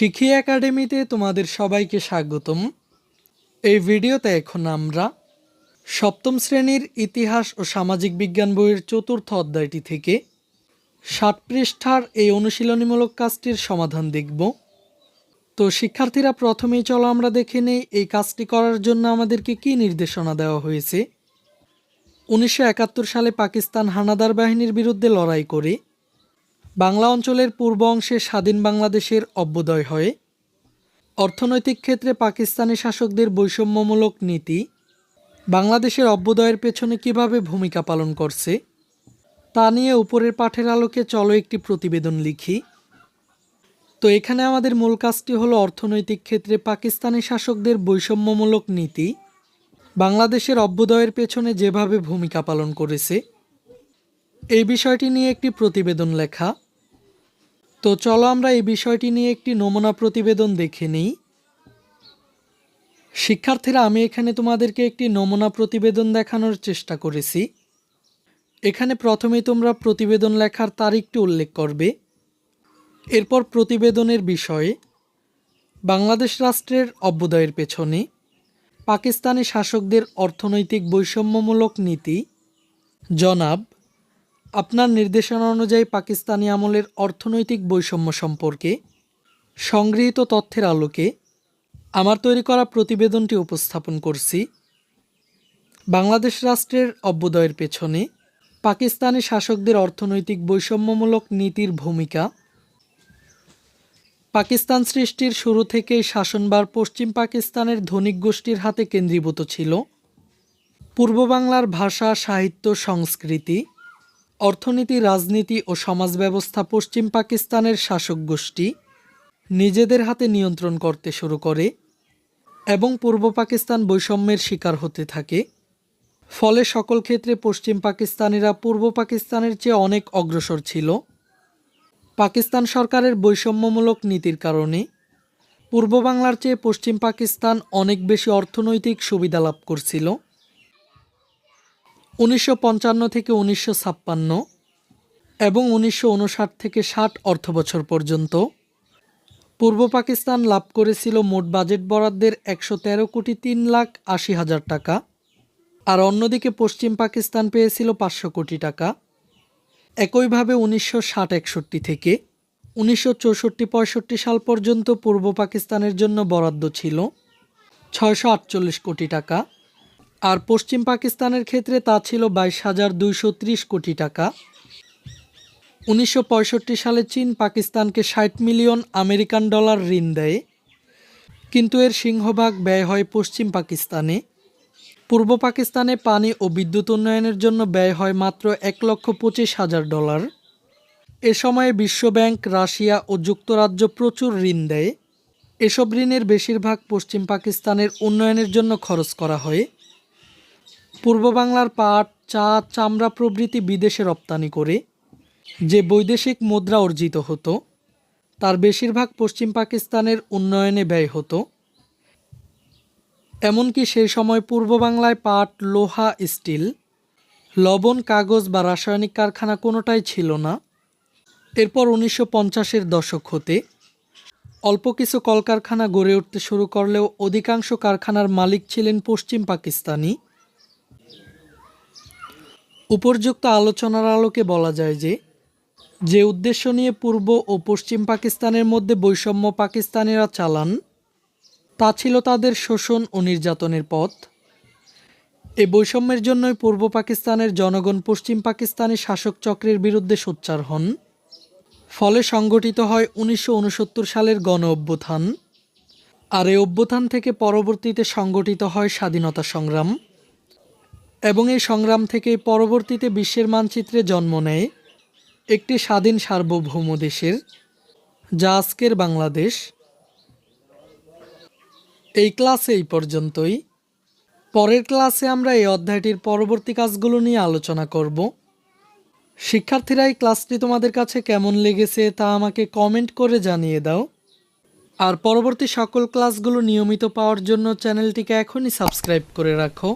শিখি একাডেমিতে তোমাদের সবাইকে স্বাগতম। এই ভিডিওতে এখন আমরা সপ্তম শ্রেণির ইতিহাস ও সামাজিক বিজ্ঞান বইয়ের চতুর্থ অধ্যায়টি থেকে ষাট পৃষ্ঠার এই অনুশীলনীমূলক কাজটির সমাধান দেখব। তো শিক্ষার্থীরা প্রথমেই চলো আমরা দেখে নেই এই কাজটি করার জন্য আমাদেরকে কী নির্দেশনা দেওয়া হয়েছে। উনিশশো একাত্তর সালে পাকিস্তান হানাদার বাহিনীর বিরুদ্ধে লড়াই করে বাংলা অঞ্চলের পূর্ব অংশে স্বাধীন বাংলাদেশের অভ্যুদয় হয়। অর্থনৈতিক ক্ষেত্রে পাকিস্তানি শাসকদের বৈষম্যমূলক নীতি, বাংলাদেশের অভ্যুদয়ের পেছনে কীভাবে ভূমিকা পালন করছে, তা নিয়ে উপরের পাঠের আলোকে চলো একটি প্রতিবেদন লিখি। তো এখানে আমাদের মূল কাজটি হলো অর্থনৈতিক ক্ষেত্রে পাকিস্তানি শাসকদের বৈষম্যমূলক নীতি, বাংলাদেশের অভ্যুদয়ের পেছনে যেভাবে ভূমিকা পালন করেছে এই বিষয়টি নিয়ে একটি প্রতিবেদন লেখা। তো চলো আমরা এই বিষয়টি নিয়ে একটি নমুনা প্রতিবেদন দেখে নিই। শিক্ষার্থীরা, আমি এখানে তোমাদেরকে একটি নমুনা প্রতিবেদন দেখানোর চেষ্টা করেছি। এখানে প্রথমে তোমরা প্রতিবেদন লেখার তারিখটি উল্লেখ করবে। এরপর প্রতিবেদনের বিষয়ে, বাংলাদেশ রাষ্ট্রের অভ্যুদয়ের পেছনে, পাকিস্তানি শাসকদের অর্থনৈতিক বৈষম্যমূলক নীতি, জনাব আপনার নির্দেশনা অনুযায়ী পাকিস্তানি আমলের অর্থনৈতিক বৈষম্য সম্পর্কে, সংগৃহীত তথ্যের আলোকে আমার তৈরি করা প্রতিবেদনটি উপস্থাপন করছি। বাংলাদেশ রাষ্ট্রের অভ্যুদয়ের পেছনে পাকিস্তানি শাসকদের অর্থনৈতিক বৈষম্যমূলক নীতির ভূমিকা, পাকিস্তান সৃষ্টির শুরু থেকেই শাসনবার পশ্চিম পাকিস্তানের ধনিক গোষ্ঠীর হাতে কেন্দ্রীভূত ছিল, পূর্ব বাংলার ভাষা, সাহিত্য, সংস্কৃতি অর্থনীতি, রাজনীতি ও সমাজ ব্যবস্থা পশ্চিম পাকিস্তানের শাসক গোষ্ঠী নিজেদের হাতে নিয়ন্ত্রণ করতে শুরু করে এবং পূর্ব পাকিস্তান বৈষম্যের শিকার হতে থাকে। ফলে সকল ক্ষেত্রে পশ্চিম পাকিস্তানিরা পূর্ব পাকিস্তানের চেয়ে অনেক অগ্রসর ছিল। পাকিস্তান সরকারের বৈষম্যমূলক নীতির কারণে পূর্ব বাংলার চেয়ে পশ্চিম পাকিস্তান অনেক বেশি অর্থনৈতিক সুবিধা লাভ করছিল। উনিশশো পঞ্চান্ন থেকে উনিশশো ছাপ্পান্ন এবং উনিশশো উনষাট থেকে ষাট অর্থবছর পর্যন্ত পূর্ব পাকিস্তান লাভ করেছিল মোট বাজেট বরাদ্দের একশো তেরো কোটি তিন লাখ আশি হাজার টাকা, আর অন্যদিকে পশ্চিম পাকিস্তান পেয়েছিল পাঁচশো কোটি টাকা। একইভাবে উনিশশো ষাট একষট্টি থেকে উনিশশো চৌষট্টি পঁয়ষট্টি সাল পর্যন্ত পূর্ব পাকিস্তানের জন্য বরাদ্দ ছিল ছয়শো আটচল্লিশ কোটি টাকা। আর পশ্চিম পাকিস্তানের ক্ষেত্রে তা ছিল বাইশ হাজার দুইশো কোটি টাকা। উনিশশো পঁয়ষট্টি সালে চীন পাকিস্তানকে ষাট মিলিয়ন আমেরিকান ডলার ঋণ দেয়। কিন্তু এর সিংহভাগ ব্যয় হয় পশ্চিম পাকিস্তানে। পূর্ব পাকিস্তানে পানি ও বিদ্যুৎ উন্নয়নের জন্য ব্যয় হয় মাত্র এক লক্ষ পঁচিশ হাজার ডলার। এ সময়ে বিশ্বব্যাংক, রাশিয়া ও যুক্তরাজ্য প্রচুর ঋণ দেয়। এসব ঋণের বেশিরভাগ পশ্চিম পাকিস্তানের উন্নয়নের জন্য খরচ করা হয়। পূর্ব বাংলার পাট, চা, চামড়া প্রভৃতি বিদেশে রপ্তানি করে, যে বৈদেশিক মুদ্রা অর্জিত হতো, তার বেশিরভাগ পশ্চিম পাকিস্তানের উন্নয়নে ব্যয় হতো। এমনকি সেই সময় পূর্ব বাংলায় পাট, লোহা, স্টিল, লবণ, কাগজ বা রাসায়নিক কারখানা কোনোটাই ছিল না। এরপর উনিশশো পঞ্চাশের দশক হতে অল্প কিছু কলকারখানা গড়ে উঠতে শুরু করলেও অধিকাংশ কারখানার মালিক ছিলেন পশ্চিম পাকিস্তানি। উপর্যুক্ত আলোচনার আলোকে বলা যায় যে যে উদ্দেশ্য নিয়ে পূর্ব ও পশ্চিম পাকিস্তানের মধ্যে বৈষম্য পাকিস্তানিরা চালান, তা ছিল তাদের শোষণ ও নির্যাতনের পথ। এ বৈষম্যের জন্যই পূর্ব পাকিস্তানের জনগণ পশ্চিম পাকিস্তানি শাসক চক্রের বিরুদ্ধে সোচ্চার হন। ফলে সংগঠিত হয় উনিশশো উনসত্তর সালের গণ অভ্যুত্থান। আর এই অভ্যুত্থান থেকে পরবর্তীতে সংগঠিত হয় স্বাধীনতা সংগ্রাম। এবং এই সংগ্রাম থেকে পরবর্তীতে বিশ্বের মানচিত্রে জন্ম নেয় একটি স্বাধীন সার্বভৌম দেশের, যা আজকের বাংলাদেশ। এই ক্লাসে এই পর্যন্তই। পরের ক্লাসে আমরা এই অধ্যায়টির পরবর্তী কাজগুলো নিয়ে আলোচনা করব। শিক্ষার্থীরা, এই ক্লাসটি তোমাদের কাছে কেমন লেগেছে তা আমাকে কমেন্ট করে জানিয়ে দাও। আর পরবর্তী সকল ক্লাসগুলো নিয়মিত পাওয়ার জন্য চ্যানেলটিকে এখনই সাবস্ক্রাইব করে রাখো।